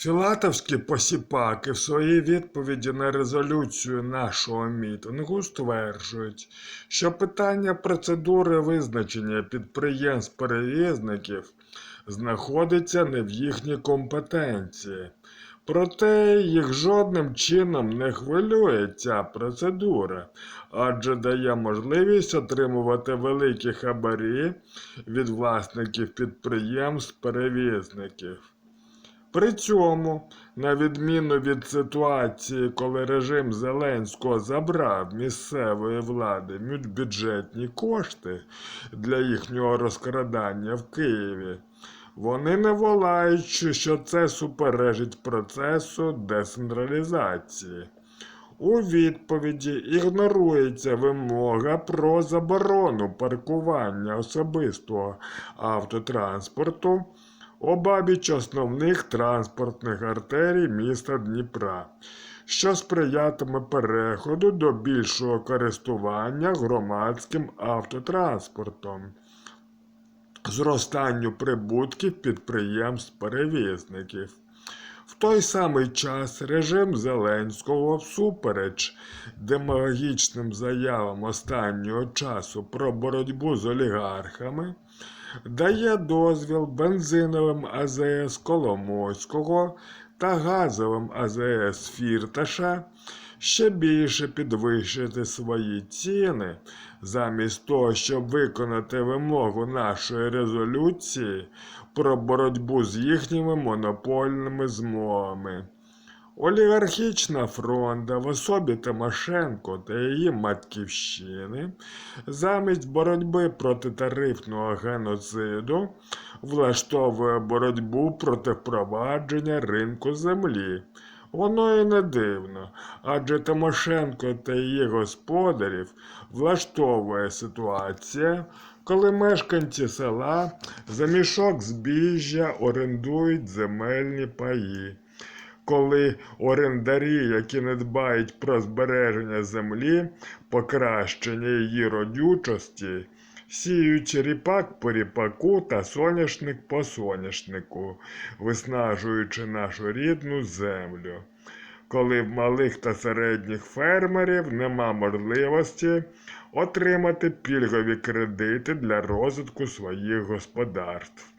Філатовські посіпаки в своїй відповіді на резолюцію нашого мітингу стверджують, що питання процедури визначення підприємств-перевізників знаходиться не в їхній компетенції. Проте їх жодним чином не хвилює ця процедура, адже дає можливість отримувати великі хабарі від власників підприємств-перевізників. При цьому, на відміну від ситуації, коли режим Зеленського забрав місцевої влади бюджетні кошти для їхнього розкрадання в Києві, вони не волають, що це суперечить процесу децентралізації. У відповіді ігнорується вимога про заборону паркування особистого автотранспорту обабіч основних транспортних артерій міста Дніпра, що сприятиме переходу до більшого користування громадським автотранспортом, зростанню прибутків підприємств-перевізників. В той самий час режим Зеленського всупереч демагогічним заявам останнього часу про боротьбу з олігархами дає дозвіл бензиновим АЗС Коломойського та газовим АЗС Фірташа ще більше підвищити свої ціни, замість того, щоб виконати вимогу нашої резолюції про боротьбу з їхніми монопольними змовами. Олігархічна фронта в особі Тимошенко та її Матківщини замість боротьби проти тарифного геноциду влаштовує боротьбу проти впровадження ринку землі. Воно і не дивно, адже Тимошенко та її господарів влаштовує ситуація, коли мешканці села за мішок збіжжя орендують земельні паї. Коли орендарі, які не дбають про збереження землі, покращення її родючості, сіють ріпак по ріпаку та соняшник по соняшнику, виснажуючи нашу рідну землю. Коли в малих та середніх фермерів нема можливості отримати пільгові кредити для розвитку своїх господарств.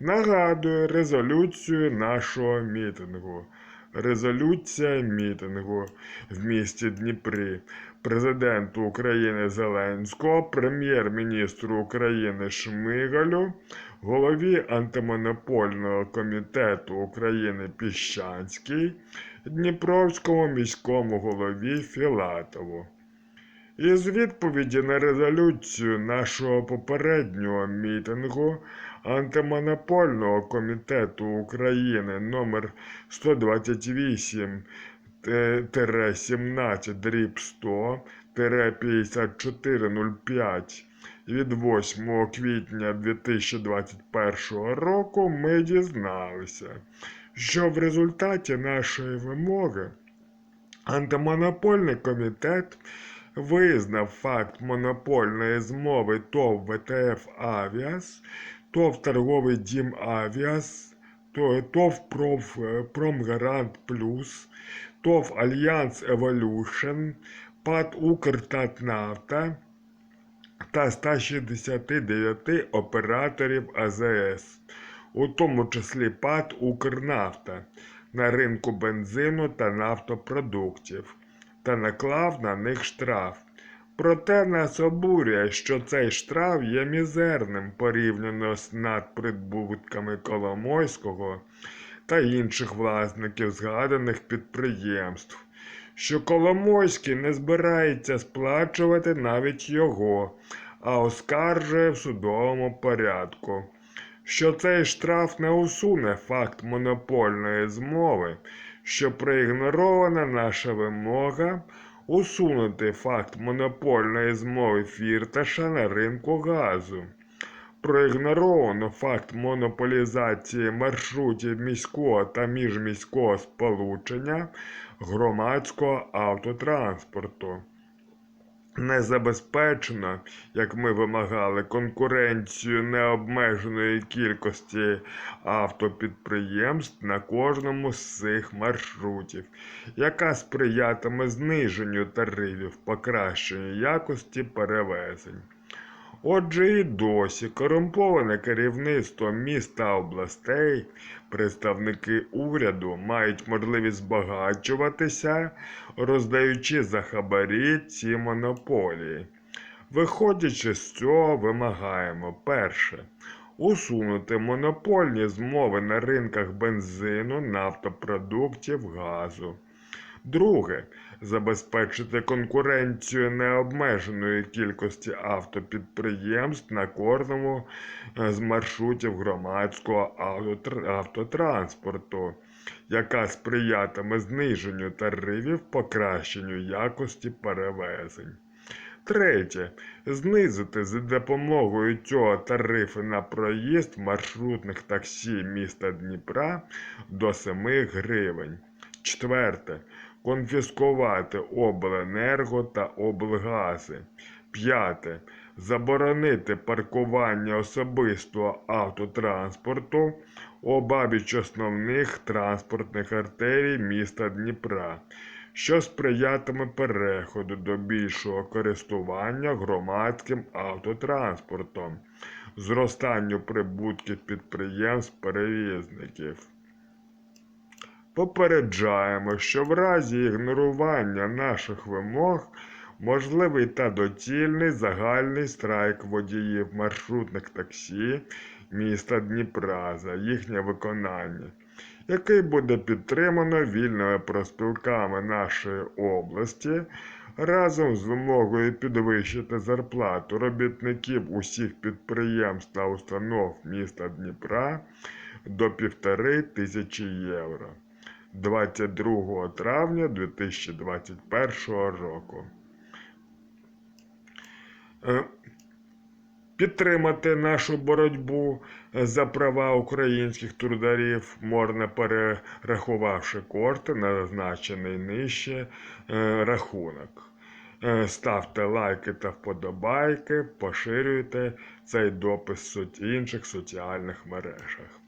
Нагадую резолюцію нашого мітингу. Резолюція мітингу в місті Дніпрі президенту України Зеленського, прем'єр-міністру України Шмигалю, голові антимонопольного комітету України Піщанський, Дніпровському міському голові Філатову. Із відповіді на резолюцію нашого попереднього мітингу Антимонопольного комітету України номер 128 17 дріб 100 5405 від 8 квітня 2021 року ми дізналися, що в результаті нашої вимоги антимонопольний комітет визнав факт монопольної змови ТОВ ВТФ Авіас, ТОВ Торговий Дім Авіас, ТОВ Проф, Промгарант Плюс, ТОВ Альянс Еволюшн, ПАД Укртатнафта та 169 операторів АЗС, у тому числі ПАД Укрнафта на ринку бензину та нафтопродуктів та наклав на них штраф. Проте нас обурює, що цей штраф є мізерним порівняно з надприбутками Коломойського та інших власників згаданих підприємств, що Коломойський не збирається сплачувати навіть його, а оскаржує в судовому порядку. Що цей штраф не усуне факт монопольної змови, що проігнорована наша вимога усунути факт монопольної змови Фірташа на ринку газу. Проігноровано факт монополізації маршрутів міського та міжміського сполучення громадського автотранспорту. Не забезпечено, як ми вимагали, конкуренцію необмеженої кількості автопідприємств на кожному з цих маршрутів, яка сприятиме зниженню тарифів, покращенню якості перевезень. Отже, і досі корумповане керівництво міст та областей, представники уряду мають можливість збагачуватися, роздаючи за хабарі ці монополії. Виходячи з цього, вимагаємо перше. Усунути монопольні змови на ринках бензину, нафтопродуктів, газу. Друге. Забезпечити конкуренцію необмеженої кількості автопідприємств на кожному е, з маршрутів громадського автотранспорту, яка сприятиме зниженню тарифів, покращенню якості перевезень. Третє. Знизити за допомогою цього тарифи на проїзд маршрутних таксі міста Дніпра до 7 гривень. Четверте. Конфіскувати обленерго та облгази. П'яте. Заборонити паркування особистого автотранспорту обабіч основних транспортних артерій міста Дніпра, що сприятиме переходу до більшого користування громадським автотранспортом, зростанню прибутків підприємств-перевізників. Попереджаємо, що в разі ігнорування наших вимог можливий та доцільний загальний страйк водіїв маршрутних таксі міста Дніпра за їхнє виконання, який буде підтримано вільними проспілками нашої області разом з вимогою підвищити зарплату робітників усіх підприємств та установ міста Дніпра до півтори тисячі євро. 22 травня 2021 року. Е, Підтримати нашу боротьбу за права українських трударів можна перерахувавши кошти на зазначений нижче е, рахунок. Е, Ставте лайки та вподобайки, поширюйте цей допис в інших соціальних мережах.